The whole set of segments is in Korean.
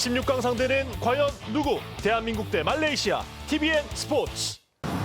16강 상대는 과연 누구? 대한민국 대 말레이시아 TVN 스포츠.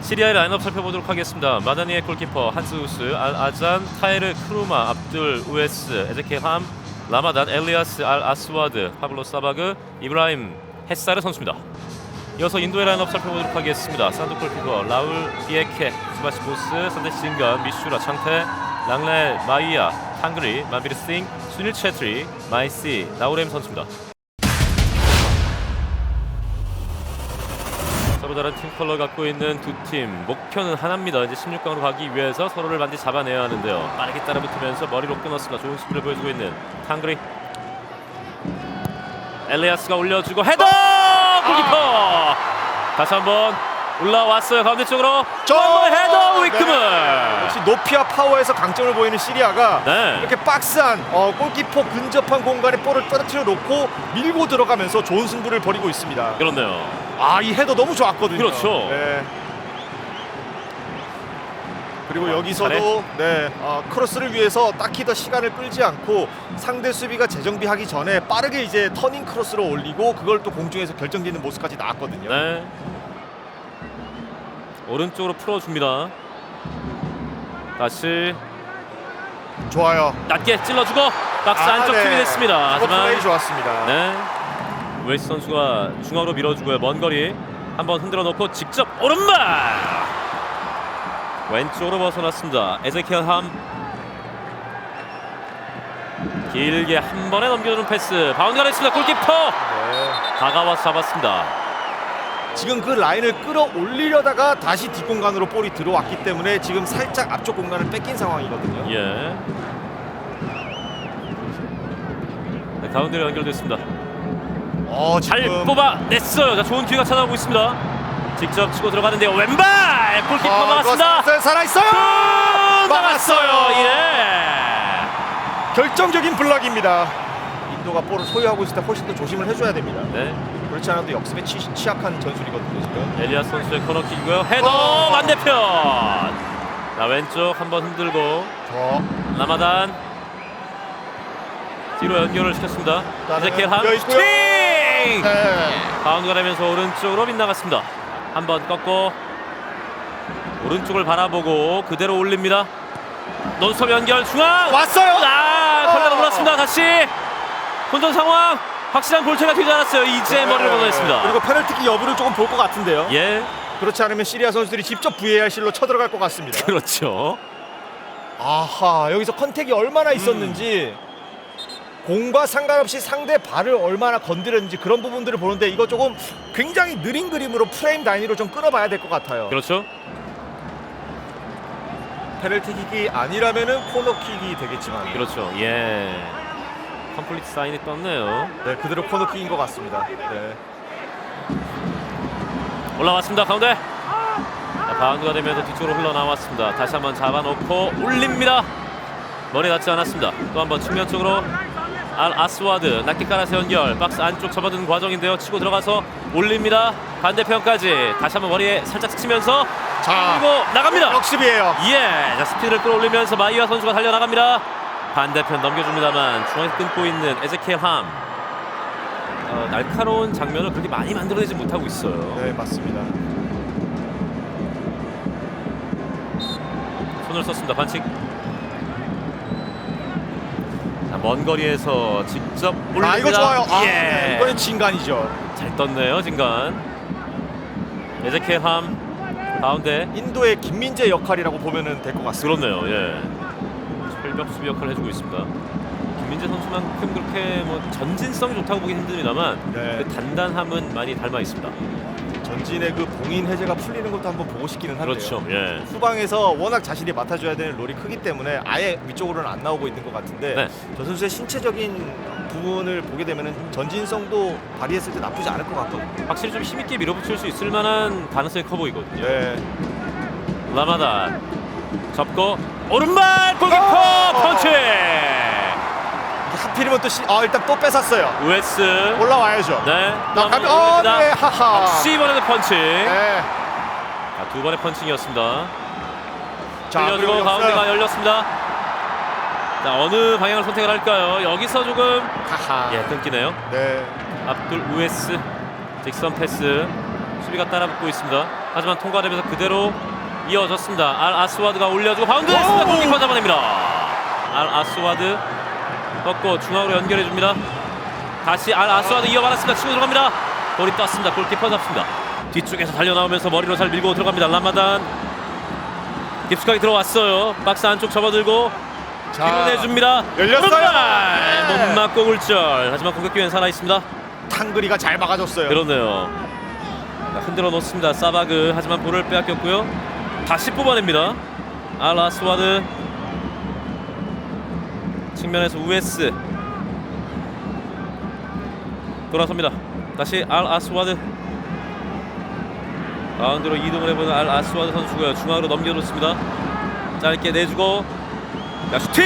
시리아의 라인업 살펴보도록 하겠습니다. 마다니의 골키퍼 한스우스, 알 아잔, 타이르 크루마, 압둘 우에스, 에제케 함, 라마단, 엘리아스, 알 아스와드, 파블로 사바그, 이브라임 햇사르 선수입니다. 이어서 인도의 라인업 살펴보도록 하겠습니다. 산도 골키퍼, 라울 비에케, 스바시 보스, 산데시 진간, 미슈라, 창테, 랑레 마이야, 탕그리, 마비르 싱, 수닐 체트리, 마이시, 나우렘 선수입니다. 다른 팀 컬러 갖고 있는 두 팀 목표는 하나입니다. 이제 16강으로 가기 위해서 서로를 반드시 잡아내야 하는데요. 빠르게 따라붙으면서 머리로 끊었습니다. 좋은 수비를 보여주고 있는 탕그리. 엘리아스가 올려주고 헤더 골키퍼 다시 한번 올라왔어요 가운데 쪽으로 또한번 헤더 위크문 역시 높이와 파워에서 강점을 보이는 시리아가 네 이렇게 박스한 어, 골키퍼 근접한 공간에 볼을 떨어뜨려 놓고 밀고 들어가면서 좋은 승부를 벌이고 있습니다. 그렇네요 아 이 헤더 너무 좋았거든요. 그렇죠. 네. 그리고 아, 여기서도 네 어, 크로스를 위해서 딱히 더 시간을 끌지 않고 상대 수비가 재정비하기 전에 빠르게 이제 터닝 크로스로 올리고 그걸 또 공중에서 결정짓는 모습까지 나왔거든요. 네 오른쪽으로 풀어줍니다 다시 좋아요. 낮게 찔러주고 박스 아, 안쪽 네. 팀이 됐습니다 플레이 하지만 좋았습니다. 네. 웨이스 선수가 중앙으로 밀어주고요. 먼 거리 한번 흔들어 놓고 직접 오른발 왼쪽으로 벗어났습니다. 에ze키엘 함 길게 한 번에 넘겨주는 패스 바운드가 됐습니다. 골키퍼 네. 다가와서 잡았습니다. 지금 그 라인을 끌어올리려다가 다시 뒷공간으로 볼이 들어왔기 때문에 지금 살짝 앞쪽 공간을 뺏긴 상황이거든요. 예. 네, 가운데로 연결됐습니다. 어, 잘 지금 뽑아냈어요. 자, 좋은 기회가 찾아오고 있습니다. 직접 치고 들어가는데요. 왼발 골키퍼 어, 막았습니다. 살아- 살아있어요. 쭉 막았어요. 막았어요. 예. 결정적인 블락입니다. 인도가 볼을 소유하고 있을 때 훨씬 더 조심을 해줘야 됩니다. 네. 그렇지 않아도 역습에 취, 취약한 전술이거든요 지금. 엘리아스 선수의 코너킥이고요. 헤더 어. 반대편. 자 왼쪽 한번 흔들고 저 라마단 뒤로 연결을 시켰습니다. 열려 있고요. 슈팅. 네. 바운드가 되면서 오른쪽으로 빗나갔습니다. 한번 꺾고 오른쪽을 바라보고 그대로 올립니다. 논스톱 연결 중앙. 왔어요. 아, 어. 몰았습니다. 다시 혼전 상황. 확실한 골체가 되지 않았어요. 이제 머리를 걷어냈습니다. 네. 그리고 페널티킥 여부를 조금 볼 것 같은데요. 예, 그렇지 않으면 시리아 선수들이 직접 VAR실로 쳐들어갈 것 같습니다. 그렇죠. 아하 여기서 컨택이 얼마나 있었는지 공과 상관없이 상대 발을 얼마나 건드렸는지 그런 부분들을 보는데 이거 조금 굉장히 느린 그림으로 프레임 단위로 좀 끌어봐야 될 것 같아요. 그렇죠. 페널티킥이 아니라면은 코너킥이 되겠지만 그렇죠. 예. 컴플리트 사인이 떴네요. 네 그대로 코너킥인 것 같습니다. 네. 올라왔습니다. 가운데. 자, 바운드가 되면서 뒤쪽으로 흘러나왔습니다. 다시 한번 잡아놓고 올립니다. 머리 닿지 않았습니다. 또 한번 측면 쪽으로 알 아스와드 낮게 깔아서 연결 박스 안쪽 접어드는 과정인데요. 치고 들어가서 올립니다. 반대편까지 다시 한번 머리에 살짝 스치면서 자 그리고 나갑니다. 역습이에요. 예, 자 스피드를 끌어올리면서 마이와 선수가 달려나갑니다. 반대편 넘겨줍니다만 중앙에 끊고 있는 에제키엘 함. 어, 날카로운 장면을 그렇게 많이 만들어내지 못하고 있어요. 네 맞습니다. 손을 썼습니다. 반칙. 자, 먼 거리에서 직접 올립니다. 아 이거 좋아요. 아, 예. 네, 이거는 진간이죠. 잘 떴네요, 진간. 에제키엘 함 가운데 인도의 김민재 역할이라고 보면은 될것 같습니다. 그렇네요. 예. 철벽 수비 역할을 해주고 있습니다. 김민재 선수만큼 그렇게 뭐 전진성이 좋다고 보긴 힘듭니다만 네. 그 단단함은 많이 닮아 있습니다. 전진의 그 봉인 해제가 풀리는 것도 한번 보고 싶기는 한데요. 그렇죠. 예. 후방에서 워낙 자신이 맡아줘야 되는 롤이 크기 때문에 아예 위쪽으로는 안 나오고 있는 것 같은데 네. 저 선수의 신체적인 부분을 보게 되면 전진성도 발휘했을 때 나쁘지 않을 것 같거든요. 확실히 좀 힘있게 밀어붙일 수 있을 만한 가능성이 커 보이거든요. 네. 라마단 접고 오른발 골키퍼 어! 펀치 하필이면 또 시, 아 일단 또 뺏었어요. 우에스 올라와야죠. 네. 나 가면 어, 네, 하하. 역시 이번에도 펀치 네. 자, 두 번의 펀칭이었습니다 자, 흘려주고 그리고 가운데가. 열렸습니다 자 어느 방향을 선택을 할까요 여기서 조금 하하. 예 끊기네요 네. 압둘 우에스 직선 패스 수비가 따라붙고 있습니다. 하지만 통과되면서 그대로 이어졌습니다. 알 아스와드가 올려주고 바운드했습니다. 오! 골키퍼 잡아냅니다. 알 아스와드 꺾고 중앙으로 연결해 줍니다. 다시 알 아스와드 이어받았습니다. 치고 들어갑니다. 볼이 떴습니다. 골키퍼 잡습니다. 뒤쪽에서 달려 나오면서 머리로 잘 밀고 들어갑니다. 라마단 깊숙하게 들어왔어요. 박스 안쪽 접어들고 밀어내 줍니다. 열렸어요. 오른발! 네. 못 맞고 굴절. 하지만 공격 기회는 살아 있습니다. 탕그리가 잘 막아줬어요. 그렇네요. 자, 흔들어 놓습니다. 사바그 하지만 볼을 빼앗겼고요. 다시 뽑아냅니다. 알아스와드 측면에서 우에스 돌아섭니다. 다시 알 아스와드 가운데로 이동을 해보는 알 아스와드 선수고요. 중앙으로 넘겨놓습니다. 짧게 내주고 자, 슈팅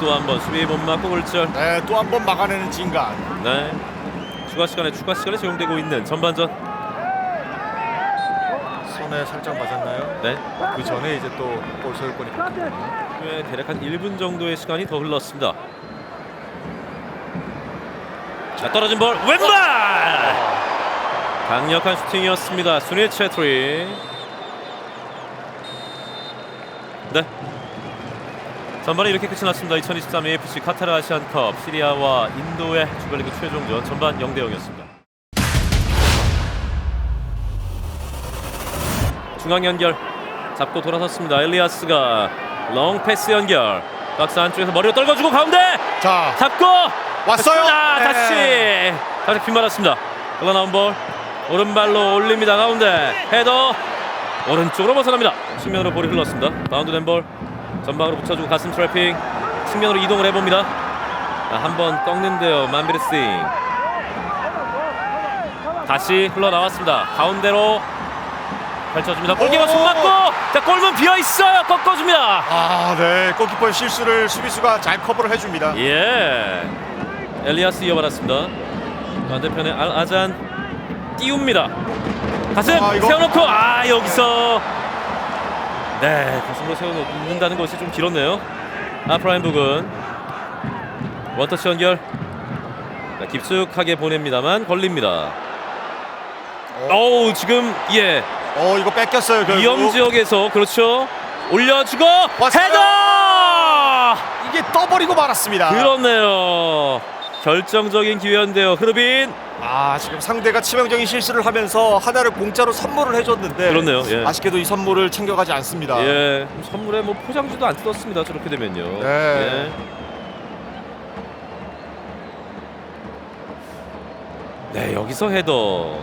또 한 번 수비 못 맞고 골절. 네, 또 한 번 막아내는 진간. 네. 추가 시간에 추가 시간에 적용되고 있는 전반전. 손에 살짝 맞았나요? 네. 그 전에 이제 또볼 소유권이 바뀌었군요. 후에 대략 한 1분 정도의 시간이 더 흘렀습니다. 자 떨어진 볼 왼발 강력한 슈팅이었습니다. 수닐 체트리. 네. 전반에 이렇게 끝이 났습니다. 2023 AFC 카타르 아시안컵 시리아와 인도의 주별리그 최종전 전반 0대 0이었습니다. 중앙 연결 잡고 돌아섰습니다. 엘리아스가 롱 패스 연결 박스 안쪽에서 머리로 떨궈주고 가운데 자, 잡고 왔어요. 아, 네. 다시 다시 빗맞았습니다. 흘러나온 볼 오른발로 올립니다. 가운데 헤더 오른쪽으로 벗어납니다. 측면으로 볼이 흘렀습니다. 바운드 된 볼 전방으로 붙여주고 가슴 트래핑 측면으로 이동을 해봅니다. 한번 꺾는데요. 만비르싱 다시 흘러나왔습니다. 가운데로 펼쳐줍니다. 골키퍼 손 맞고 자 골문 비어 있어요. 꺾어줍니다. 아, 네. 골키퍼의 실수를 수비수가 잘 커버를 해줍니다. 예. 엘리아스 이어받았습니다. 반대편에 알 아잔 띄웁니다. 가슴 아, 이거- 세워놓고 아 여기서 네 가슴으로 세워놓는다는 것이 좀 길었네요. 아 프라임 북은 원터치 연결 자, 깊숙하게 보냅니다만 걸립니다. 어우 지금 예 어, 이거 뺏겼어요. 결국. 위험 지역에서 그렇죠 올려주고 왔어요. 헤더 이게 떠버리고 말았습니다. 그렇네요. 결정적인 기회인데요. 흐르빈 아, 지금 상대가 치명적인 실수를 하면서 하나를 공짜로 선물을 해줬는데 그렇네요. 예. 아쉽게도 이 선물을 챙겨가지 않습니다. 예 선물에 뭐 포장지도 안 뜯었습니다. 저렇게 되면요. 네. 예. 네 여기서 헤더.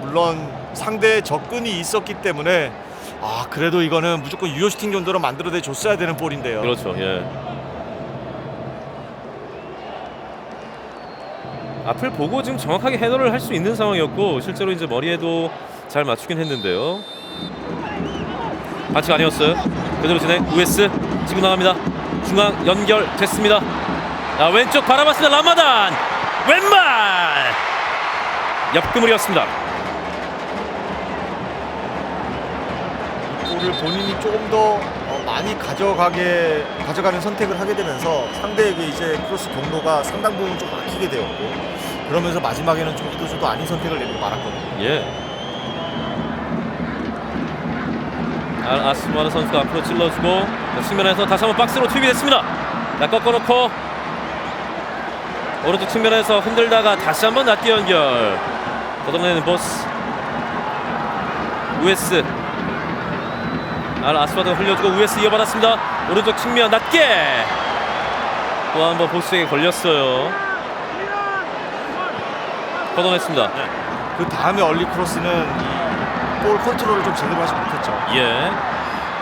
물론 상대의 접근이 있었기 때문에 아 그래도 이거는 무조건 유효 슈팅 정도로 만들어내 줬어야 되는 볼인데요. 그렇죠. 예. 앞을 보고 지금 정확하게 헤더를 할 수 있는 상황이었고 실제로 이제 머리에도 잘 맞추긴 했는데요. 반칙 아니었어요. 그대로 진행. 우에스 지금 나갑니다. 중앙 연결 됐습니다. 자, 왼쪽 바라봤습니다. 라마단 왼발 옆그물이었습니다. 볼을 본인이 조금 더 어, 많이 가져가게 가져가는 선택을 하게 되면서 상대에게 이제 크로스 경로가 상당 부분 좀 막히게 되었고 그러면서 마지막에는 좀 이도 저도 아닌 선택을 내리고 말았거든요. 예. 알 아스마르 선수가 앞으로 찔러주고 자, 측면에서 다시 한번 박스로 투입이 됐습니다. 자, 꺾어놓고 오른쪽 측면에서 흔들다가 다시 한번 낮게 연결. 걷어내는 보스. 우에스. 알 아스마르가 흘려주고 우에스 이어받았습니다. 오른쪽 측면 낮게. 또 한 번 보스에게 걸렸어요. 걷어냈습니다. 그 다음에 얼리 크로스는 볼 컨트롤을 좀 제대로 하지 못했죠. 예.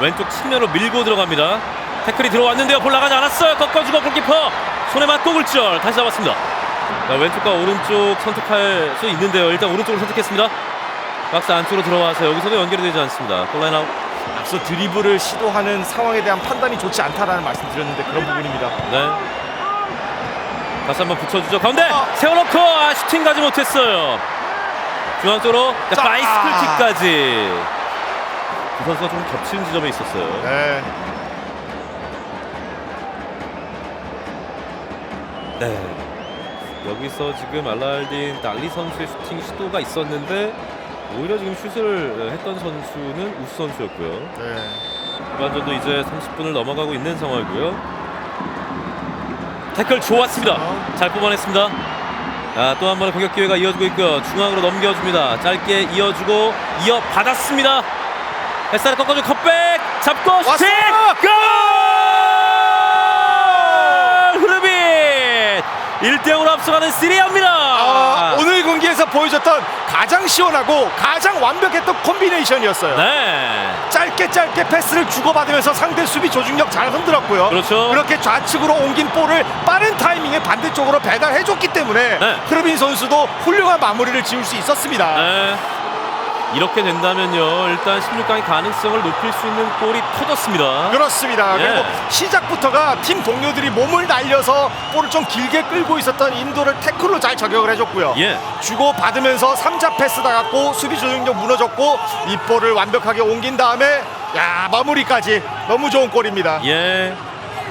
왼쪽 측면으로 밀고 들어갑니다. 태클이 들어왔는데요. 볼 나가지 않았어요. 꺾어주고 골키퍼 손에 맞고 굴절 다시 잡았습니다. 자, 왼쪽과 오른쪽 선택할 수 있는데요. 일단 오른쪽을 선택했습니다. 박스 안쪽으로 들어와서 여기서도 연결이 되지 않습니다. 골라인 아웃. 앞서 드리블을 시도하는 상황에 대한 판단이 좋지 않다라는 말씀 드렸는데 그런 부분입니다. 네. 다시 한번 붙여주죠. 가운데 어. 세워놓고 아, 슈팅 가지 못했어요. 중앙 쪽으로 자, 자. 바이스클킥까지. 두 선수가 좀 겹치는 지점에 있었어요. 네. 네. 여기서 지금 알라알딘 달리 선수의 슈팅 시도가 있었는데 오히려 지금 슛을 했던 선수는 우스 선수였고요. 네. 후반전도 이제 30분을 넘어가고 있는 상황이고요. 태클 좋았습니다. 잘 뽑아냈습니다. 자, 또한 번의 공격 기회가 이어지고 있고요. 중앙으로 넘겨줍니다. 짧게 이어주고 이어받았습니다. 햇살을 꺾어주고 컵백 잡고 슈팅! 왔어요! 골! 흐르빈 1대0으로 앞서가는 시리아입니다. 아, 오늘 경기에서 보여줬던 가장 시원하고 가장 완벽했던 콤비네이션이었어요. 네. 짧게 짧게 패스를 주고받으면서 상대 수비 조직력 잘 흔들었고요. 그렇죠. 그렇게 좌측으로 옮긴 볼을 빠른 타이밍에 반대쪽으로 배달해줬기 때문에 네. 흐르빈 선수도 훌륭한 마무리를 지을 수 있었습니다. 네. 이렇게 된다면요. 일단 16강의 가능성을 높일 수 있는 골이 터졌습니다. 그렇습니다. 예. 그리고 시작부터가 팀 동료들이 몸을 날려서 볼을 좀 길게 끌고 있었던 인도를 태클로 잘 저격을 해줬고요. 예. 주고 받으면서 3자 패스 나갔고 수비 조직력 무너졌고 이 볼을 완벽하게 옮긴 다음에 야 마무리까지 너무 좋은 골입니다. 예.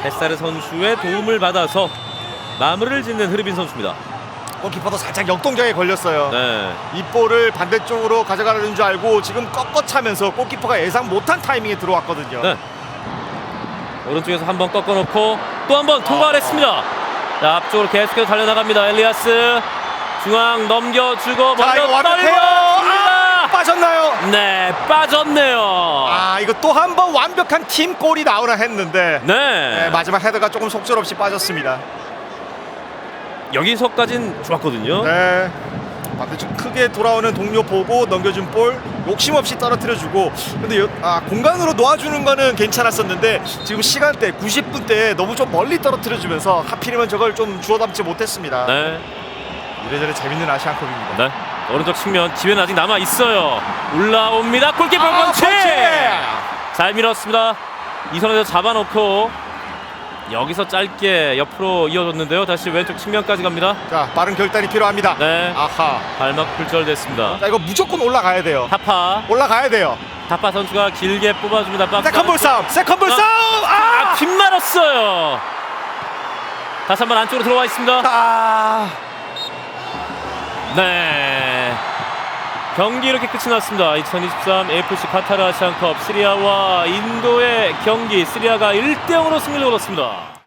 햇사르 선수의 도움을 받아서 마무리를 짓는 흐르빈 선수입니다. 골키퍼도 살짝 역동작에 걸렸어요. 네. 이 볼을 반대쪽으로 가져가려는 줄 알고 지금 꺾어 차면서 골키퍼가 예상 못한 타이밍에 들어왔거든요. 네. 오른쪽에서 한 번 꺾어놓고 또 한번 통과를 했습니다. 자, 앞쪽으로 계속해서 달려나갑니다. 엘리아스 중앙 넘겨주고 자 이거 먼저 완벽해요. 아. 빠졌나요? 네, 빠졌네요. 아 이거 또 한 번 완벽한 팀 골이 나오나 했는데 네, 네. 마지막 헤더가 조금 속절없이 빠졌습니다. 여기서까진 좋았거든요. 네. 반대쪽 크게 돌아오는 동료 보고 넘겨준 볼 욕심 없이 떨어뜨려주고 근데 여- 아, 공간으로 놓아주는 거는 괜찮았었는데 지금 시간대 90분 대 너무 좀 멀리 떨어뜨려주면서 하필이면 저걸 좀 주워 담지 못했습니다. 네. 이래저래 재밌는 아시안컵입니다. 네. 오른쪽 측면 기회는 아직 남아 있어요. 올라옵니다. 골키퍼 아, 펀치. 펀치! 잘 밀었습니다. 이선에서 잡아놓고 여기서 짧게 옆으로 이어졌는데요. 다시 왼쪽 측면까지 갑니다. 자 빠른 결단이 필요합니다. 네. 아하. 발막 굴절됐습니다. 자 이거 무조건 올라가야 돼요. 타파 올라가야 돼요. 타파 선수가 길게 뽑아줍니다. 박스 세컨볼 싸움. 세컨볼 아. 싸움. 아, 아! 빗 말았어요. 다시 한번 안쪽으로 들어와 있습니다. 아. 네. 경기 이렇게 끝이 났습니다. 2023 AFC 카타르 아시안컵 시리아와 인도의 경기 시리아가 1대 0으로 승리를 거뒀습니다.